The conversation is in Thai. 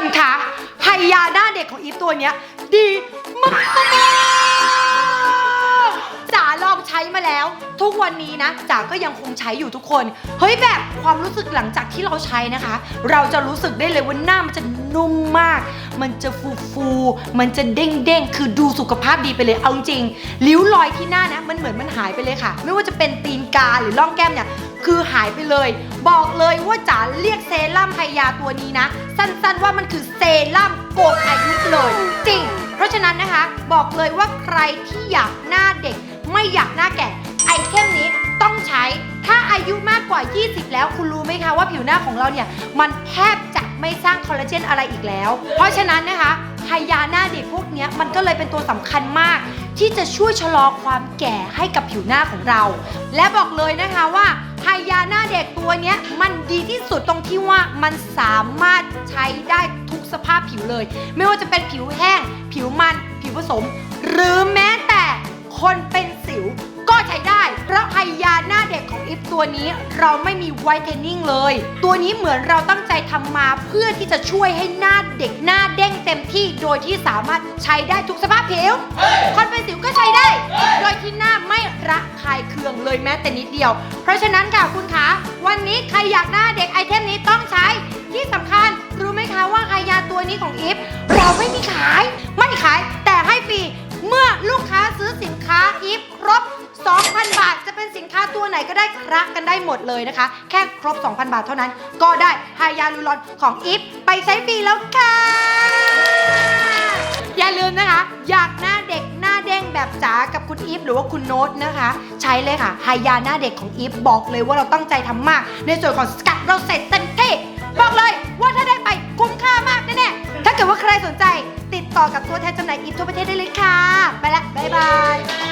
คนคะไฮยาหน้าเด็กของอีฟตัวเนี้ย ดีมากจ๋าลองใช้มาแล้ว ทุกวันนี้นะจ๋าก็ยังคงใช้อยู่ทุกคน เฮ้ยแบบความรู้สึกหลังจากที่เราใช้นะคะ เราจะรู้สึกได้เลยว่าหน้ามันจะนุ่มมาก มันจะฟูฟูมันจะเด้งเด้งคือดูสุขภาพดีไปเลยเอาจริงริ้วรอยที่หน้านะ มันเหมือนมันหายไปเลยค่ะ ไม่ว่าจะเป็นตีนกาหรือร่องแก้มเนี่ย คือหายไปเลย บอกเลยว่าจ๋าเรียกเซรั่มไฮยาตัวนี้นะ สั้นๆว่ามันคือเซรั่มโกดอายุเลยจริง เพราะฉะนั้นนะคะ บอกเลยว่าใครที่อยากหน้าเด็ก ไม่อยากหน้าแก่ไอเทมนี้ต้องใช้ ถ้าอายุมากกว่า 20 แล้วคุณรู้ไหมคะว่าผิวหน้าของเราเนี่ยมันแทบจะไม่สร้างคอลลาเจนอะไรอีกแล้ว เพราะฉะนั้นนะคะ ไฮยาหน้าเด็กพวกเนี้ยมันก็เลยเป็นตัวสำคัญมาก ที่จะช่วยชะลอความแก่ให้กับผิวหน้าของเรา และบอกเลยนะคะว่าไฮยาหน้าเด็กตัวเนี้ยมันดีที่สุดตรงที่ว่ามันสามารถใช้ได้ทุกสภาพผิวเลย ไม่ว่าจะเป็นผิวแห้ง ผิวมัน ผิวผสม หรือแม้แต่คนเป็นสิว ก็ใช้ได้ เพราะไฮยาหน้าเด็กของอิฟตัวนี้เราไม่มีไวท์เทนนิ่งเลย ตัวนี้เหมือนเราตั้งใจทำมาเพื่อที่จะช่วยให้หน้าเด็กหน้า งเต็มที่โดยที่สามารถใช้ได้ทุกสภาพผิว คนเป็นสิวก็ใช้ได้ โดยที่หน้าไม่ระคายเคืองเลยแม้แต่นิดเดียว เพราะฉะนั้นค่ะคุณคะ วันนี้ใครอยากหน้าเด็กไอเทมนี้ต้องใช้ ที่สำคัญรู้ไหมคะว่าไฮยาตัวนี้ของอิฟเราไม่มีขาย ไม่ขายแต่ให้ฟรีเมื่อลูกค้าซื้อสินค้าอีฟครบ 2,000 บาท จะเป็นสินค้าตัวไหนก็ได้คระกันได้หมดเลยนะคะ แค่ครบ 2,000 บาทเท่านั้น ก็ได้ไฮยาลูรอนของอีฟไปใช้ฟรีแล้วค่ะ อย่าลืมนะคะ อยากหน้าเด็กหน้าเด้งแบบจ๋ากับคุณอีฟหรือว่าคุณโน้ตนะคะ ใช้เลยค่ะไฮยาหน้าเด็กของอีฟบอกเลยว่าเราตั้งใจทำมาก ในส่วนของสกัดเราเสร็จเต็มที่บอกเลยว่าถ้าได้ไปคุ้มค่ามากแน่ๆถ้าเกิดว่าใครสนใจ ติดต่อกับตัวแทนจำหน่ายอีฟทั่วประเทศได้เลยค่ะ ไปละบ๊าย